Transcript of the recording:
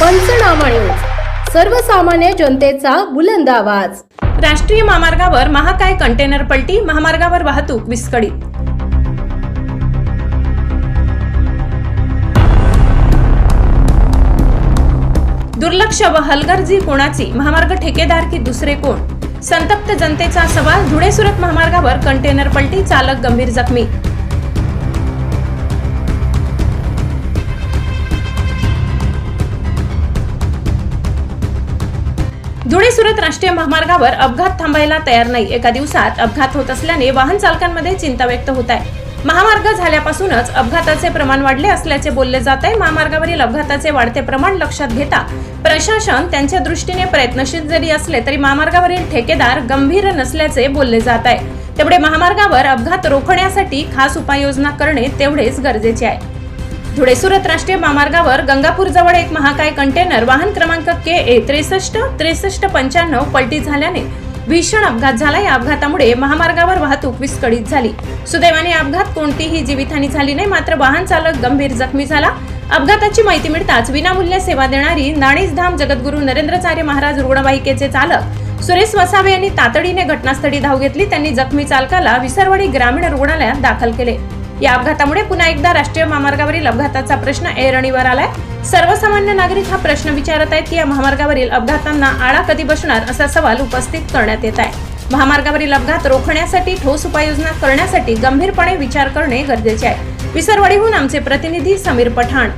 पंचनामा न्यूज. सर्वसामान्य जनतेचा बुलंद आवाज. राष्ट्रीय महामार्गावर महाकाय कंटेनर पलटी महामार्गावर वाहतूक विस्कळीत. दुर्लक्ष व हलगर्जी कोणाची? महामार्ग ठेकेदार की दुसरे कोण? संतप्त जनतेचा सवाल धुळे सुरत महामार्गावर कंटेनर पलटी चालक गंभीर जखमी धुळे सुरत राष्ट्रीय महामार्गावर अपघात थांबायला तयार नाही. एका दिवसात अपघात होत असल्याने वाहन चालकांमध्ये चिंता व्यक्त होत आहे. महामार्ग झाल्यापासूनच अपघाताचे प्रमाण वाढले असल्याचे बोलले जात आहे. महामार्गावरील अपघाताचे वाढते प्रमाण लक्षात घेता प्रशासन त्यांच्या दृष्टीने प्रयत्नशील जरी असले तरी महामार्गावरील ठेकेदार गंभीर नसल्याचे बोलले जात आहे. तेवढे महामार्गावर अपघात रोखण्यासाठी खास उपाययोजना करणे तेवढेच गरजेचे आहे. धुळे सुरत राष्ट्रीय महामार्गावर गंगापूर जवळ एक महाकाय कंटेनर वाहन क्रमांक के ए त्रेसष्ट त्रेसष्ट पंच्याण्णव पलटी झाल्याने भीषण अपघात झाला. या अपघातामुळे महामार्गावर वाहतूक विस्कळीत झाली. सुदैवाने अपघात कोणतीही जीवितहानी झाली नाही मात्र वाहन चालक गंभीर जखमी झाला. अपघाताची माहिती मिळताच विनामूल्य सेवा देणारी नाणीसधाम जगद्गुरू नरेंद्रचार्य महाराज रुग्णवाहिकेचे चालक सुरेश वसावे यांनी तातडीने घटनास्थळी धाव घेतली. त्यांनी जखमी चालकाला विसरवाडी ग्रामीण रुग्णालयात दाखल केले. या अपघातामुळे पुन्हा एकदा राष्ट्रीय महामार्गावरील अपघाताचा प्रश्न ऐरणीवर आलाय. सर्वसामान्य नागरिक हा प्रश्न विचारत आहेत की या महामार्गावरील अपघातांना आळा कधी बसणार असा सवाल उपस्थित करण्यात येत आहे. महामार्गावरील अपघात रोखण्यासाठी ठोस उपाययोजना करण्यासाठी गंभीरपणे विचार करणे गरजेचे आहे. विसरवाडीहून आमचे प्रतिनिधी समीर पठाण.